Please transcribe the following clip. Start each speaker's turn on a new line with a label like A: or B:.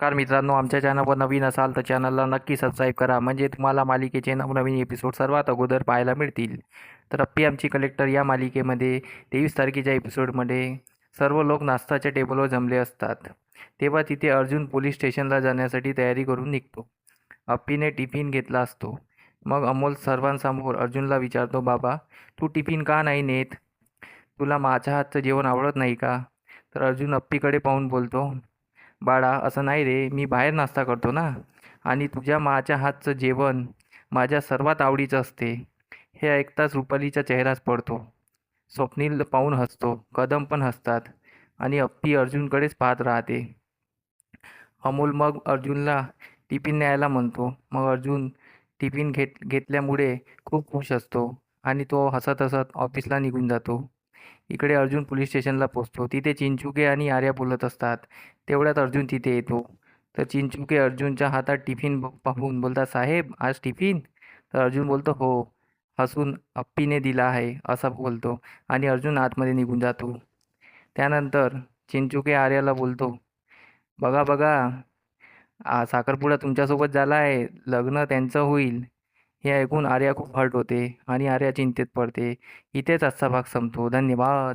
A: Car मित्रांनो आमच्या चॅनलवर नवीन असाल तर चॅनलला नक्की सबस्क्राईब करा. म्हणजे तुम्हाला मालिकेचे नवनवीन एपिसोड सर्वात अगोदर पाहायला मिळतील. तर अप्पी आमची कलेक्टर या मालिकेमध्ये तेवीस तारखेच्या एपिसोडमध्ये सर्व लोक नाश्ताच्या टेबलवर जमले असतात. तेव्हा तिथे अर्जुन पोलीस स्टेशनला जाण्यासाठी तयारी करून निघतो. अप्पीने टिफिन घेतला असतो. मग अमोल सर्वांसमोर अर्जुनला विचारतो बाबा तू टिफिन का नाही नेत? तुला माझ्या हातचं जेवण आवडत नाही का? तर अर्जुन अप्पीकडे पाहून बोलतो बाळा असं नाही रे मी बाहेर नाश्ता करतो ना. आणि तुझ्या माच्या हातचं जेवण माझ्या सर्वात आवडीचं असते. हे ऐकताच रुपालीचा चेहराच पडतो. स्वप्नील पाहून हसतो. कदम पण हसतात. आणि अप्पी अर्जुनकडेच पाहत राहते. अमोल मग अर्जुनला टिफिन न्यायला म्हणतो. मग अर्जुन टिफिन घेत घेतल्यामुळे खूप खुश असतो. आणि तो हसत हसत ऑफिसला निघून जातो. इकडे अर्जुन पोलीस स्टेशनला पोचतो. तिथे चिंचुके आणि आर्या बोलत असतात. तेवढ्यात अर्जुन तिथे येतो. तर चिंचुके अर्जुनच्या हातात टिफिन पाहून बोलतात साहेब आज टिफिन? तर अर्जुन बोलतो हो. हसून अप्पीने दिला आहे असा बोलतो आणि अर्जुन आतमध्ये निघून जातो. त्यानंतर चिंचुके आर्याला बोलतो बघा बघा साखरपुडा तुमच्यासोबत झाला आहे. लग्न त्यांचं होईल. हे ऐकून आर्या खूप हर्ट होते आणि आर्या चिंतेत पडते. इथेच आजचा भाग संपतो. धन्यवाद.